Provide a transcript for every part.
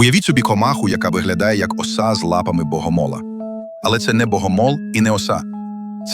Уявіть собі комаху, яка виглядає як оса з лапами богомола. Але це не богомол і не оса.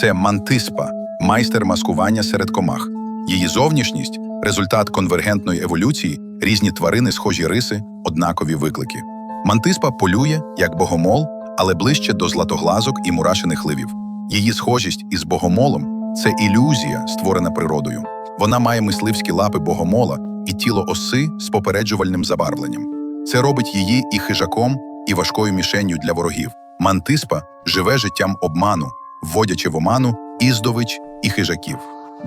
Це мантиспа, майстер маскування серед комах. Її зовнішність результат конвергентної еволюції, різні тварини, схожі риси, однакові виклики. Мантиспа полює як богомол, але ближче до златоглазок і мурашених ливів. Її схожість із богомолом це ілюзія, створена природою. Вона має мисливські лапи богомола і тіло оси з попереджувальним забарвленням. Це робить її і хижаком, і важкою мішенню для ворогів. Мантиспа живе життям обману, вводячи в оману і здобич, і хижаків.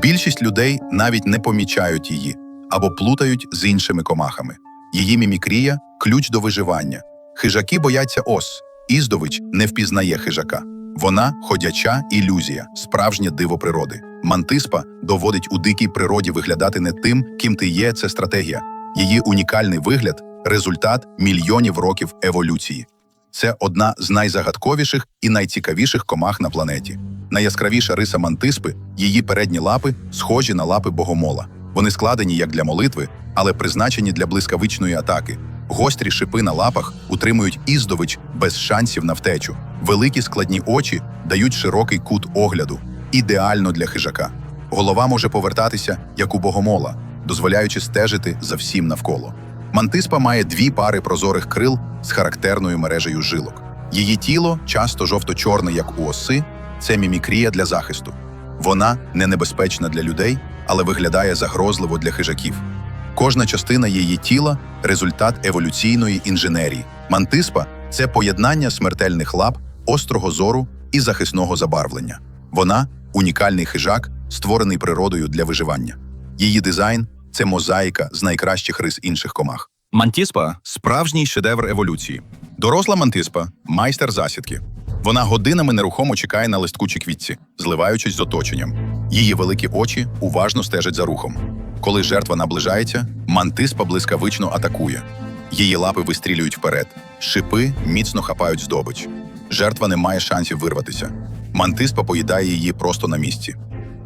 Більшість людей навіть не помічають її або плутають з іншими комахами. Її мімікрія ключ до виживання. Хижаки бояться ос, іздович не впізнає хижака. Вона ходяча ілюзія, справжнє диво природи. Мантиспа доводить у дикій природі виглядати не тим, ким ти є, це стратегія. Її унікальний вигляд результат мільйонів років еволюції. Це одна з найзагадковіших і найцікавіших комах на планеті. Найяскравіша риса мантиспи її передні лапи схожі на лапи богомола. Вони складені як для молитви, але призначені для блискавичної атаки. Гострі шипи на лапах утримують іздович без шансів на втечу. Великі складні очі дають широкий кут огляду, ідеально для хижака. Голова може повертатися, як у богомола, дозволяючи стежити за всім навколо. Мантиспа має дві пари прозорих крил з характерною мережею жилок. Її тіло часто жовто-чорне, як у оси, це мімікрія для захисту. Вона не небезпечна для людей, але виглядає загрозливо для хижаків. Кожна частина її тіла результат еволюційної інженерії. Мантиспа це поєднання смертельних лап, острого зору і захисного забарвлення. Вона унікальний хижак, створений природою для виживання. Її дизайн це мозаїка з найкращих рис інших комах. Мантіспа справжній шедевр еволюції. Доросла мантиспа майстер засідки. Вона годинами нерухомо чекає на листку чи квітці, зливаючись з оточенням. Її великі очі уважно стежать за рухом. Коли жертва наближається, мантиспа блискавично атакує. Її лапи вистрілюють вперед, шипи міцно хапають здобич. Жертва не має шансів вирватися. Мантиспа поїдає її просто на місці.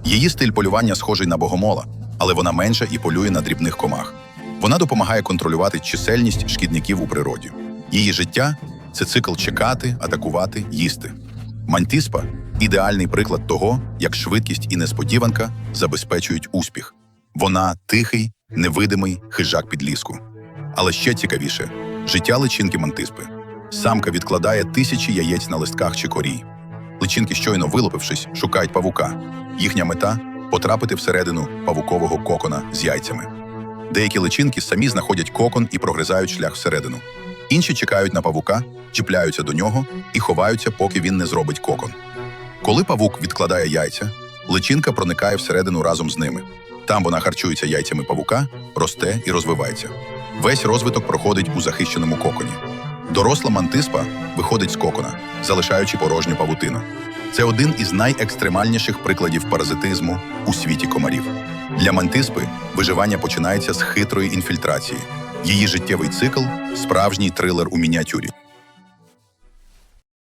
Її стиль полювання схожий на богомола, але вона менша і полює на дрібних комах. Вона допомагає контролювати чисельність шкідників у природі. Її життя це цикл чекати, атакувати, їсти. Мантиспа ідеальний приклад того, як швидкість і несподіванка забезпечують успіх. Вона тихий, невидимий хижак під ліску. Але ще цікавіше життя личинки мантиспи. Самка відкладає тисячі яєць на листках чи корі. Личинки, щойно вилупившись, шукають павука. Їхня мета потрапити всередину павукового кокона з яйцями. Деякі личинки самі знаходять кокон і прогризають шлях всередину. Інші чекають на павука, чіпляються до нього і ховаються, поки він не зробить кокон. Коли павук відкладає яйця, личинка проникає всередину разом з ними. Там вона харчується яйцями павука, росте і розвивається. Весь розвиток проходить у захищеному коконі. Доросла мантиспа виходить з кокона, залишаючи порожню павутину. Це один із найекстремальніших прикладів паразитизму у світі комарів. Для мантиспи виживання починається з хитрої інфільтрації. Її життєвий цикл справжній трилер у мініатюрі.